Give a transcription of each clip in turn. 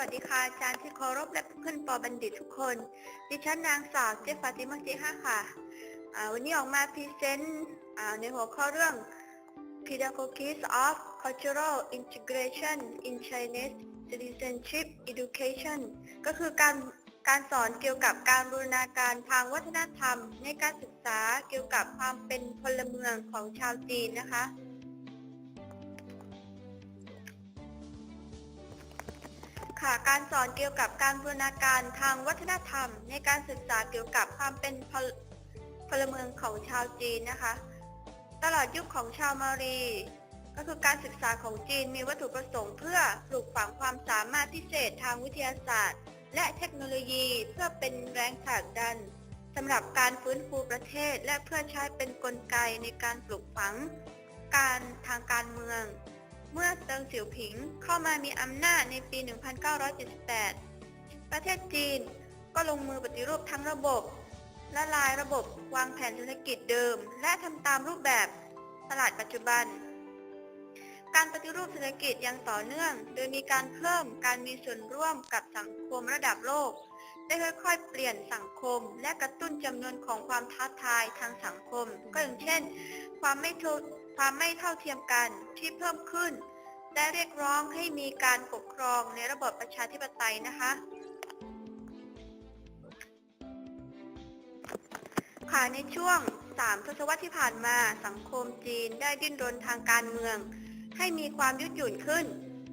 วัสดีค่ะอาจารย์ที่เคารพและเพื่อนปอบัณฑิตทุกคน ดิฉันนางสาวเจฟฟาติมาเจฮาค่ะวันนี้ออกมาพรีเซนต์ในหัวข้อเรื่อง Pedagogies of Cultural Integration in Chinese Citizenship Education ก็คือการการสอนเกี่ยวกับการบูรณาการทางวัฒนธรรม ในการศึกษาเกี่ยวกับความเป็นพลเมืองของชาวจีนนะคะ ค่ะการสอนเกี่ยวกับการบูรณาการทางวัฒนธรรม ในการศึกษาเกี่ยวกับความเป็นพลพลเมืองของชาวจีนนะคะ ตลอดยุคของชาวมารี ก็คือการศึกษาของจีนมีวัตถุประสงค์เพื่อปลูกฝังความสามารถพิเศษทางวิทยาศาสตร์ และเทคโนโลยีเพื่อเป็นแรงผลักดันสำหรับการฟื้นฟูประเทศและเพื่อใช้เป็นนกลไกในการปลูกฝัง การทางการเมือง เมื่อเติงเสี่ยวผิงเข้ามามีอำนาจในปี 1978 ประเทศจีนก็ลงมือปฏิรูปทั้งระบบละลายระบบวางแผนเศรษฐกิจเดิม และทำตามรูปแบบตลาดปัจจุบัน การปฏิรูปเศรษฐกิจยังต่อเนื่อง โดยมีการเพิ่มการมีส่วนร่วมกับสังคมระดับโลก ได้ค่อยๆ เปลี่ยนสังคม และกระตุ้นจำนวนของความท้าทายทางสังคม ก็อย่างเช่น ความไม่เท่า ความไม่เท่าเทียมกันที่เพิ่มขึ้น และเรียกร้องให้มีการปกครองในระบบประชาธิปไตยนะคะ ค่ะในช่วง 3 ทศวรรษที่ผ่านมาสังคมจีนได้ดิ้นรนทางการเมือง ให้มีความยืดหยุ่นขึ้น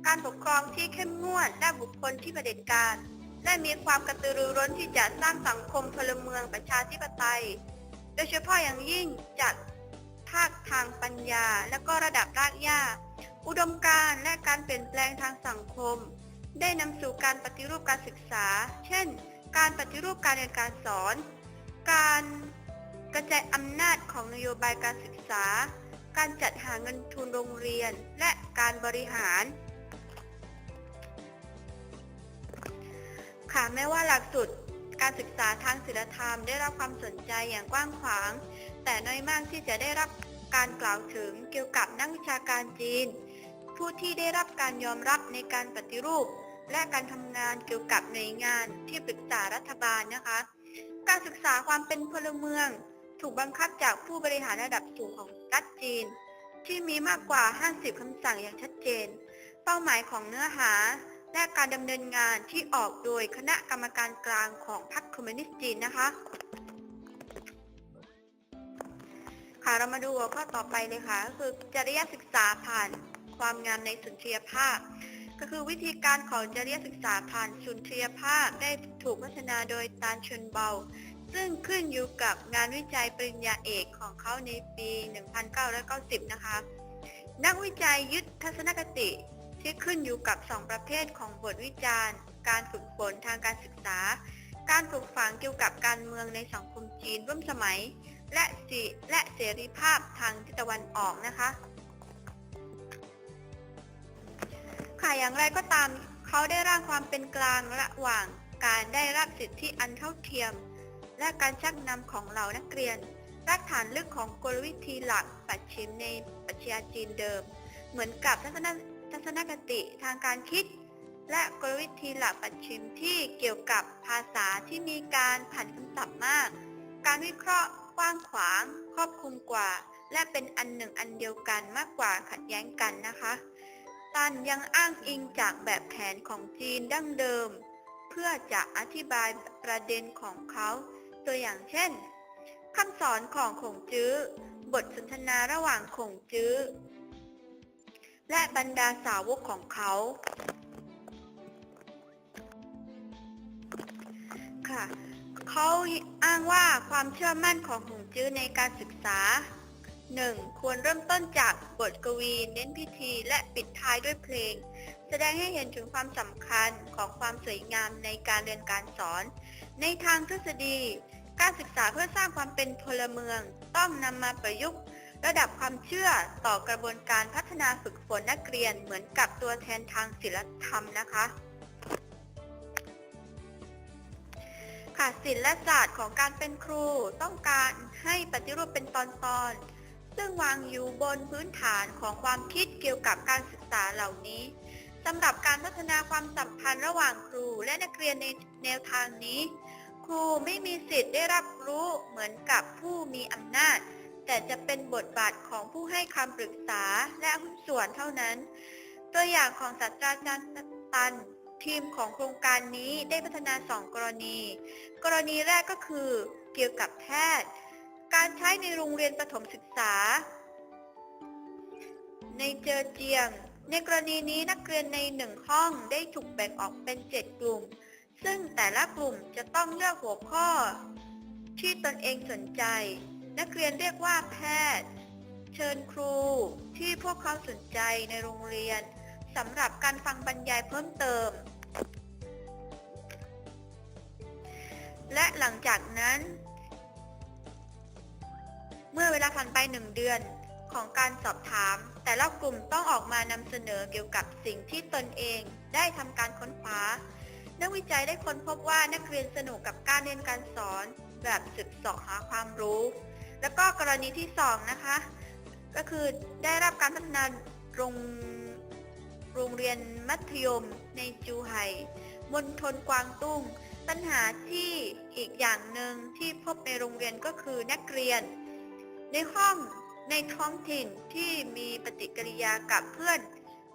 การปกครองที่เข้มงวดและบุคคลที่เผด็จการและมีความกระตือรือร้นที่จะสร้างสังคมพลเมืองประชาธิปไตย โดยเฉพาะอย่างยิ่งจาก ภาคทางปัญญา และก็ระดับรากหญ้า อุดมการณ์และการเปลี่ยนแปลงทางสังคม ได้นำสู่การปฏิรูปการศึกษา เช่น การปฏิรูปการเรียนการสอน การกระจายอำนาจของนโยบายการศึกษา การจัดหาเงินทุนโรงเรียน และการบริหารค่ะแม้ว่าหลักสูตรการศึกษาทางศิลธรรมได้รับความสนใจอย่างกว้างขวาง แต่น้อยมากที่จะได้รับการกล่าวถึงเกี่ยวกับนักวิชาการจีน ผู้ที่ได้รับการยอมรับในการปฏิรูป และการทำงานเกี่ยวกับหน่วยงานที่ปรึกษารัฐบาลนะคะ การศึกษาความเป็นพลเมือง ถูกบังคับจากผู้บริหารระดับสูงของรัฐจีน ที่มีมากกว่า 50คำสั่งอย่างชัดเจน เป้าหมายของเนื้อหาและการดำเนินงานที่ออกโดยคณะกรรมการกลางของพรรคคอมมิวนิสต์จีนนะคะ ค่ะเรามาดูหัวข้อต่อไปเลยค่ะก็คือจริยศึกษาผ่านความงามในสุนทรียภาพ ก็คือวิธีการของจริยศึกษาผ่านสุนทรียภาพได้ถูกพัฒนาโดยตานชนเบา ซึ่งขึ้นอยู่กับงานวิจัยปริญญาเอกของเขาในปี 1990 นะคะ นักวิจัยยึดทัศนคติที่ขึ้นอยู่กับ 2 ประเภทของบทวิจารณ์ การฝึกฝนทางการศึกษา การปลูกฝังเกี่ยวกับการเมืองในสังคมจีนร่วมสมัย และสิและเสรีภาพทางทิศตะวันออกนะคะ ค่ะอย่างไรก็ตามเขาได้ร่างความเป็นกลางระหว่างการได้รับสิทธิอันเท่าเทียม และการชักนำของเหล่านักเรียนรากฐานลึกของกลวิธีหลักปัจฉิมในปรัชญาจีนเดิม เหมือนกับทัศนทัศนคติทางการคิด และกลวิธีหลักปัจฉิมที่เกี่ยวกับภาษาที่มีการผันคำศัพท์มาก การวิเคราะห์ กว้างขวาง ครอบคลุมกว่า และเป็นอันหนึ่งอันเดียวกันมากกว่าขัดแย้งกันนะคะตันยังอ้างอิงจากแบบแผนของจีนดั้งเดิม เพื่อจะอธิบายประเด็นของเขาตัวอย่างเช่นคำสอนของขงจื้อ บทสนทนาระหว่างขงจื้อ และบรรดาสาวกของเขาค่ะ เขาอ้างว่าความเชื่อมั่นของหงจื้อในการศึกษา 1. ควรเริ่มต้นจากบทกวี เน้นพิธีและปิดท้ายด้วยเพลง แสดงให้เห็นถึงความสำคัญของความสวยงามในการเรียนการสอน ในทางทฤษฎี การศึกษาเพื่อสร้างความเป็นพลเมือง ต้องนำมาประยุกต์ ระดับความเชื่อต่อกระบวนการพัฒนาฝึกฝนนักเรียนเหมือนกับตัวแทนทางศิลธรรมนะคะ ค่ะศิลศาสตร์ของการเป็นครูต้องการให้ปฏิรูปเป็นตอนๆ ซึ่งวางอยู่บนพื้นฐานของความคิดเกี่ยวกับการศึกษาเหล่านี้สำหรับการพัฒนาความสัมพันธ์ระหว่างครูและนักเรียนในแนวทางนี้ ครูไม่มีสิทธิ์ได้รับรู้เหมือนกับผู้มีอำนาจ แต่จะเป็นบทบาทของผู้ให้คำปรึกษาและหุ้นส่วนเท่านั้น ตัวอย่างของศาสตราจารย์ตัน ทีมของโครงการนี้ได้พัฒนาสองกรณี กรณีแรกก็คือ เกี่ยวกับแพทย์ การใช้ในโรงเรียนประถมศึกษา ในเจอเจียง ในกรณีนี้นักเรียนในหนึ่งห้องได้ถูกแบ่งออกเป็น 7 กลุ่ม ซึ่งแต่ละกลุ่มจะต้องเลือกหัวข้อ ที่ตนเองสนใจ นักเรียนเรียกว่าแพทย์ เชิญครูที่พวกเขาสนใจในโรงเรียน สำหรับการฟังบรรยายเพิ่มเติม และหลังจากนั้น เมื่อเวลาผ่านไปหนึ่งเดือนของการสอบถาม แต่ละกลุ่มต้องออกมานำเสนอเกี่ยวกับสิ่งที่ตนเองได้ทำการค้นคว้า นักวิจัยได้ค้นพบว่านักเรียนสนุกกับการเรียนการสอนแบบศึกเสาะหาความรู้ แล้วก็กรณีที่สองนะคะ ก็คือได้รับการพัฒนาโรง โรงเรียนมัธยมในจูไห่มณฑลกวางตุ้ง ปัญหาที่อีกอย่างหนึ่งที่พบในโรงเรียนก็คือนักเรียน ในห้องในท้องถิ่นที่มีปฏิกิริยากับเพื่อน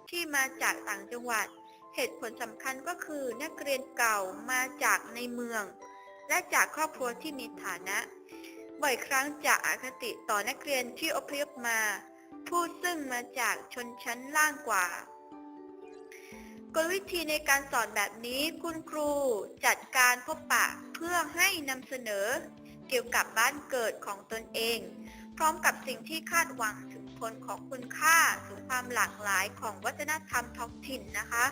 ที่มาจากต่างจังหวัด เหตุผลสำคัญก็คือนักเรียนเก่ามาจากในเมือง และจากครอบครัวที่มีฐานะบ่อยครั้งจะอคติต่อนักเรียนที่อพยพมา ผู้ซึ่งมาจากชนชั้นล่างกว่า กลวิธีในการสอนแบบนี้คุณครูจัดการพบปะเพื่อให้นำเสนอ เกี่ยวกับบ้านเกิดของตนเอง พร้อมกับสิ่งที่คาดหวังถึงผลของคุณค่าถึงความหลากหลายของวัฒนธรรมท้องถิ่นนะคะ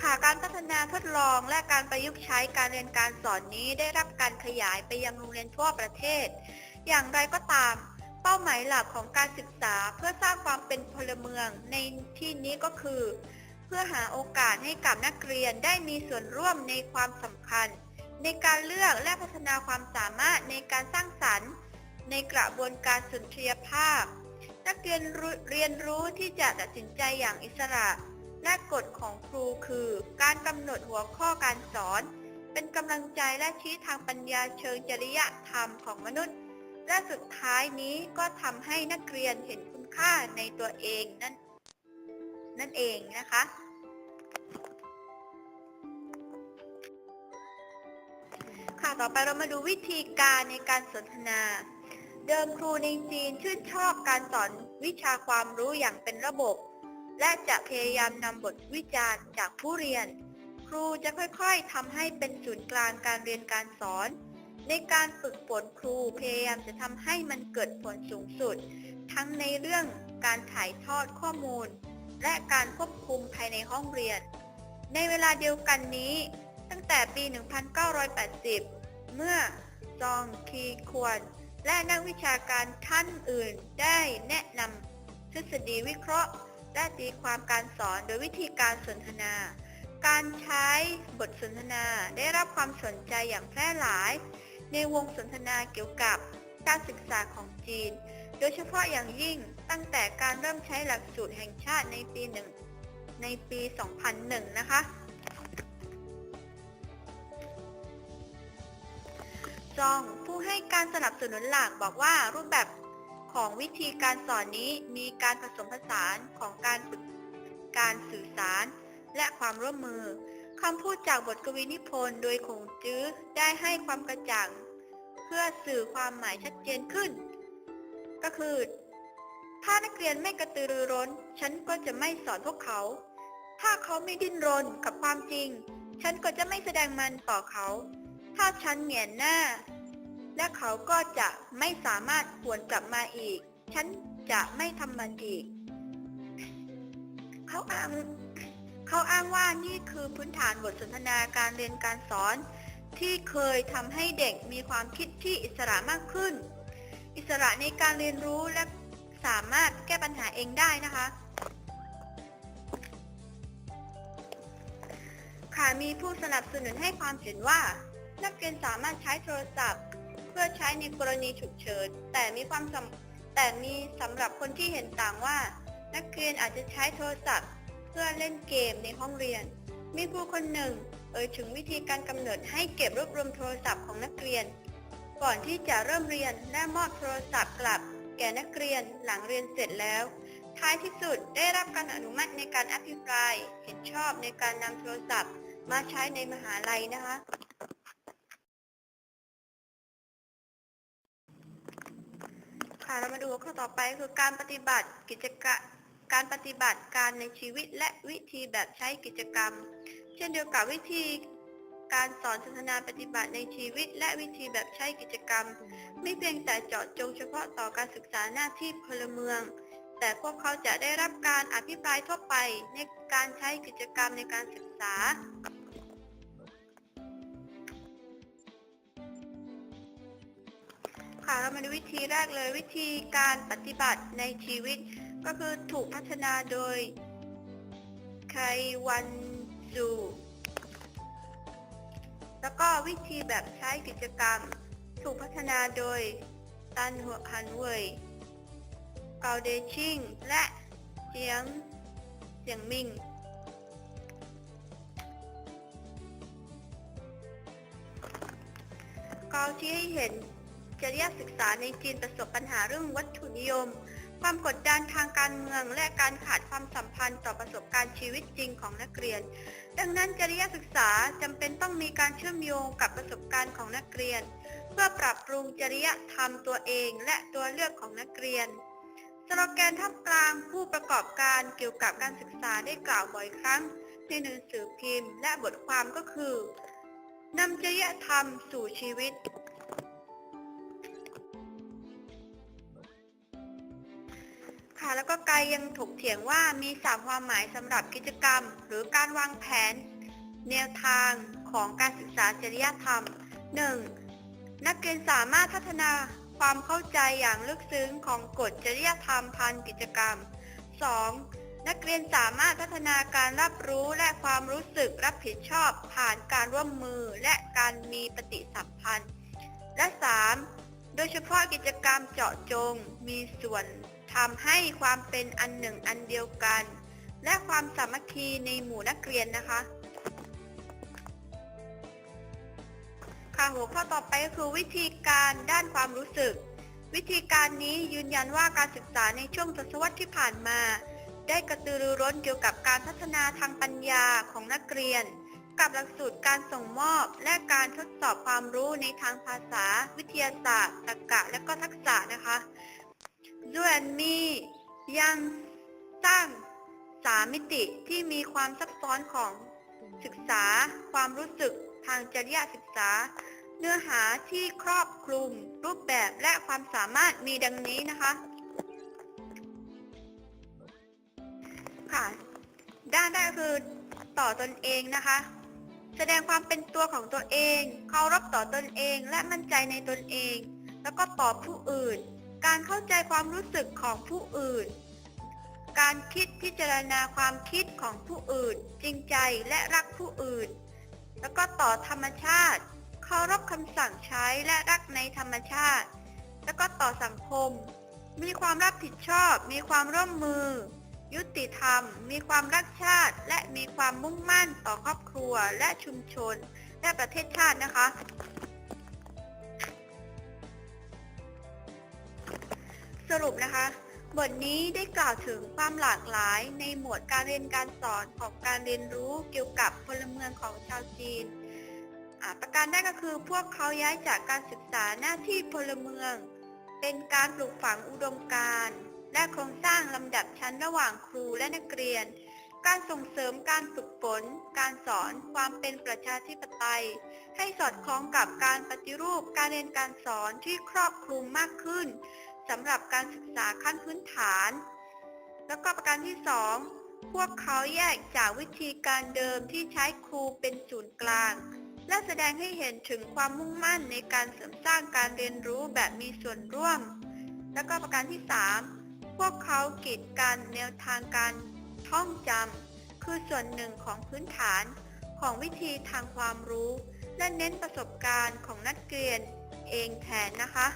ค่ะการพัฒนาทดลองและการประยุกต์ใช้การเรียนการสอนนี้ได้รับการขยายไปยังโรงเรียนทั่วประเทศ อย่างไรก็ตาม เป้าหมายหลักของการศึกษาเพื่อสร้างความเป็นพลเมืองในที่นี้ก็คือ เพื่อหาโอกาสให้กับนักเรียนได้มีส่วนร่วมในความสำคัญ ในการเลือกและพัฒนาความสามารถในการสร้างสรรค์ ในกระบวนการสุนทรียภาพ นักเรียนเรียนรู้ที่จะตัดสินใจอย่างอิสระ และกฎของครูคือ การกำหนดหัวข้อการสอน เป็นกำลังใจและชี้ทางปัญญาเชิงจริยธรรมของมนุษย์ และสุดท้ายนี้ก็ทำให้นักเรียนเห็นคุณค่าในตัวเองนั่นนั่นเองนะคะ ค่ะต่อไปเรามาดูวิธีการในการสนทนา เดิมครูในจีนชื่นชอบการสอนวิชาความรู้อย่างเป็นระบบ และจะพยายามนำบทวิจารณ์จากผู้เรียน ครูจะค่อยๆทำให้เป็นศูนย์กลางการเรียนการสอน ในการฝึกฝนครูพยายามจะทำให้มันเกิดผลสูงสุด ทั้งในเรื่องการถ่ายทอดข้อมูล และการควบคุมภายในห้องเรียน ในเวลาเดียวกันนี้ ตั้งแต่ปี 1980 เมื่อจองคีควร และนักวิชาการท่านอื่นได้แนะนำทฤษฎีวิเคราะห์ และตีความการสอนโดยวิธีการสนทนา การใช้บทสนทนาได้รับความสนใจอย่างแพร่หลาย ในวงสนทนาเกี่ยวกับการศึกษาของจีน โดยเฉพาะอย่างยิ่งตั้งแต่การเริ่มใช้หลักสูตรแห่งชาติในปีหนึ่งในปี 2001 นะคะ จองผู้ให้การสนับสนุนหลักบอกว่ารูปแบบของวิธีการสอนนี้มีการผสมผสานของการฝึกการสื่อสารและความร่วมมือ คำพูดจากบทกวีนิพนธ์โดยคงจื้อได้ให้ความกระจ่างเพื่อสื่อความหมายชัดเจนขึ้น ก็คือ ถ้านักเรียนไม่กระตือรือร้น ฉันก็จะไม่สอนพวกเขา ถ้าเขาไม่ดิ้นรนกับความจริง ฉันก็จะไม่แสดงมันต่อเขา ถ้าฉันเหมียนหน้า และเขาก็จะไม่สามารถหวนกลับมาอีก ฉันจะไม่ทำมันอีก เขาอ้าง เขาอ้างว่านี่คือพื้นฐานบทสนทนาการเรียนการสอน ที่เคยทำให้เด็กมีความคิดที่อิสระมากขึ้น อิสระในการเรียนรู้และสามารถแก้ปัญหาเองได้นะคะค่ะมีผู้สนับสนุนให้ความเห็นว่า นักเรียนสามารถใช้โทรศัพท์ เพื่อใช้ในกรณีฉุกเฉินแต่มีความแต่มีสำหรับคนที่เห็นต่างว่า นักเรียนอาจจะใช้โทรศัพท์ เพื่อเล่นเกมในห้องเรียน มีครูคนหนึ่ง เอ่ยถึงวิธีการกำหนดให้เก็บรวบรวมโทรศัพท์ของนักเรียน ก่อนที่จะเริ่มเรียนและมอบโทรศัพท์กลับ แก่นักเรียนหลังเรียนเสร็จแล้ว ท้ายที่สุดได้รับการอนุมัติในการอภิปราย เห็นชอบในการนำโทรศัพท์ มาใช้ในมหาลัยนะคะค่ะเรามาดูข้อต่อไปคือการปฏิบัติกิจกะ การปฏิบัติการในชีวิตและวิธีแบบใช้กิจกรรม เช่นเดียวกับวิธีการสอนสนทนาปฏิบัติในชีวิต และวิธีแบบใช้กิจกรรม ไม่เพียงแต่เจาะจงเฉพาะต่อการศึกษาหน้าที่พลเมือง แต่พวกเขาจะได้รับการอภิปรายทั่วไปในการใช้กิจกรรมในการศึกษาค่ะเรามาดูวิธีแรกเลยวิธีการปฏิบัติในชีวิต ก็คือถูกพัฒนาโดยไควันซูแล้วก็วิธีแบบใช้กิจกรรม ถูกพัฒนาโดยตันหัวฮันเว่ยเกาเดชิงและเจียงเจียงมิงเขาชี้ให้เห็นจริยศึกษาในจีนประสบปัญหาเรื่องวัตถุนิยม ความกดดันทางการเมืองและการขาดความสัมพันธ์ต่อประสบการณ์ชีวิตจริงของนักเรียน ดังนั้นจริยศึกษาจำเป็นต้องมีการเชื่อมโยงกับประสบการณ์ของนักเรียน เพื่อปรับปรุงจริยธรรมตัวเองและตัวเลือกของนักเรียนสโลแกนท่ามกลางผู้ประกอบการเกี่ยวกับการศึกษาได้กล่าวบ่อยครั้ง ในหนังสือพิมพ์ และบทความก็คือนำจริยธรรมสู่ชีวิต แล้วก็ไกายยังถกเถียงว่ามีสามความหมายสำหรับกิจกรรม หรือการวางแผน แนวทางของการศึกษาจริยธรรม 1. นักเรียนสามารถพัฒนาความเข้าใจอย่างลึกซึ้งของกฎจริยธรรมพันกิจกรรม 2. นักเรียนสามารถพัฒนาการรับรู้และความรู้สึกรับผิดชอบผ่านการร่วมมือและการมีปฏิสัมพันธ์ และ 3. โดยเฉพาะกิจกรรมเจาะจงมีส่วน ทำให้ความเป็นอันหนึ่งอันเดียวกัน และความสามัคคีในหมู่นักเรียนนะคะ ค่ะหัวข้อต่อไปก็คือวิธีการด้านความรู้สึก วิธีการนี้ยืนยันว่าการศึกษาในช่วงทศวรรษที่ผ่านมา ได้กระตือรือร้นเกี่ยวกับการพัฒนาทางปัญญาของนักเรียน กับหลักสูตรการส่งมอบ และการทดสอบความรู้ในทางภาษา วิทยาศาสตร์ตรรกะและก็ทักษะนะคะ ส่วนมียังสร้างสามมิติที่มีความซับซ้อนของศึกษา ความรู้สึกทางจริยศึกษา เนื้อหาที่ครอบคลุมรูปแบบและความสามารถมีดังนี้นะคะ ค่ะ ด้านแรกคือต่อตนเองนะคะ แสดงความเป็นตัวของตัวเอง เคารพต่อตนเองและมั่นใจในตนเอง แล้วก็ต่อผู้อื่น การเข้าใจความรู้สึกของผู้อื่น การคิดพิจารณาความคิดของผู้อื่น จริงใจและรักผู้อื่น แล้วก็ต่อธรรมชาติเคารพคำสั่งใช้และรักในธรรมชาติ แล้วก็ต่อสังคม มีความรับผิดชอบ มีความร่วมมือ ยุติธรรม มีความรักชาติ และมีความมุ่งมั่นต่อครอบครัวและชุมชน และประเทศชาตินะคะ สรุปนะคะ บทนี้ได้กล่าวถึงความหลากหลายในหมวดการเรียนการสอนของการเรียนรู้เกี่ยวกับพลเมืองของชาวจีน ประการแรกก็คือพวกเขาย้ายจากการศึกษาหน้าที่พลเมือง เป็นการปลูกฝังอุดมการณ์และโครงสร้างลำดับชั้นระหว่างครูและนักเรียน การส่งเสริมการฝึกฝน การสอน ความเป็นประชาธิปไตย ให้สอดคล้องกับการปฏิรูปการเรียนการสอนที่ครอบคลุมมากขึ้น สำหรับการศึกษาขั้นพื้นฐาน แล้วก็ประการที่ 2 พวกเขาแยกจากวิธีการเดิมที่ใช้ครูเป็นศูนย์กลาง และแสดงให้เห็นถึงความมุ่งมั่นในการเสริมสร้างการเรียนรู้แบบมีส่วนร่วม แล้วก็ประการที่ 3 พวกเขากีดกันแนวทางการท่องจำคือส่วนหนึ่งของพื้นฐานของวิธีทางความรู้ และเน้นประสบการณ์ของนักเรียนเองแทนนะคะ